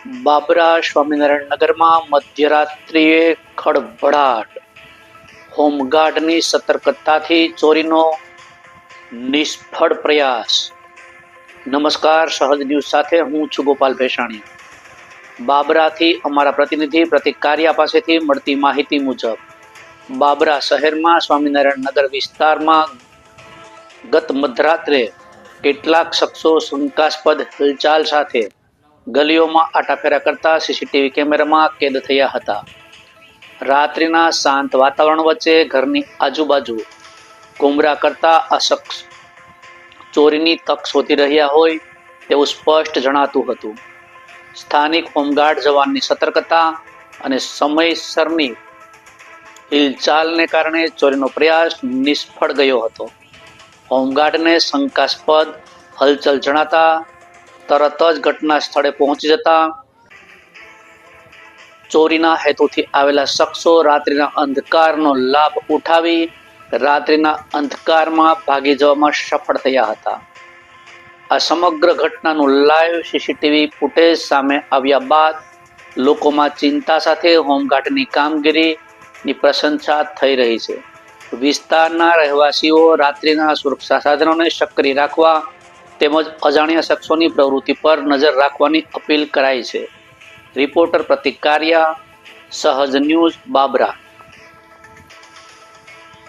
બાબરા સ્વામિનારાયણ નગરમાં મધ્યરાત્રિએ ખડભડાટ હોમગાર્ડની સતર્કતાથી ચોરીનો નિષ્ફળ પ્રયાસ. નમસ્કાર, સહજ ન્યૂઝ સાથે હું છું ગોપાલ ભેસાણી. બાબરાથી અમારા પ્રતિનિધિ પ્રતિક પાસેથી મળતી માહિતી મુજબ, બાબરા શહેરમાં સ્વામિનારાયણ નગર વિસ્તારમાં ગત મધરાત્રે કેટલાક શખ્સો શંકાસ્પદ હિલચાલ સાથે ગલીઓમાં આટાફેરા કરતા સીસીટીવી કેમેરામાં કેદ થયા હતા. રાત્રિના શાંત વાતાવરણ વચ્ચે ઘરની આજુબાજુ ગુમરા કરતા શખ્સ ચોરીની તક શોધી રહ્યા હોય તેવું સ્પષ્ટ જણાતું હતું. સ્થાનિક હોમગાર્ડ જવાનની સતર્કતા અને સમયસરની હિલચાલને કારણે ચોરીનો પ્રયાસ નિષ્ફળ ગયો હતો. હોમગાર્ડને શંકાસ્પદ હલચલ જણાતા તરત જ ઘટના સ્થળે પહોંચી જતા ચોરીના હેતુથી આવેલા શખ્સો રાત્રિના અંધકારનો લાભ ઉઠાવી રાત્રિના અંધકારમાં ભાગી જવામાં સફળ થયા હતા. આ સમગ્ર ઘટનાનું લાઈવ સીસીટીવી ફૂટેજ સામે આવ્યા બાદ લોકોમાં ચિંતા સાથે હોમગાર્ડની કામગીરીની પ્રશંસા થઈ રહી છે. વિસ્તારના રહેવાસીઓ રાત્રિના સુરક્ષા સાધનોને સક્રિય રાખવા તેમજ અજાણ્યા શખ્સોની પ્રવૃત્તિ પર નજર રાખવાની અપીલ કરાઈ છે. રિપોર્ટર પ્રતિક કારિયા, સહજ ન્યૂઝ બાબરા.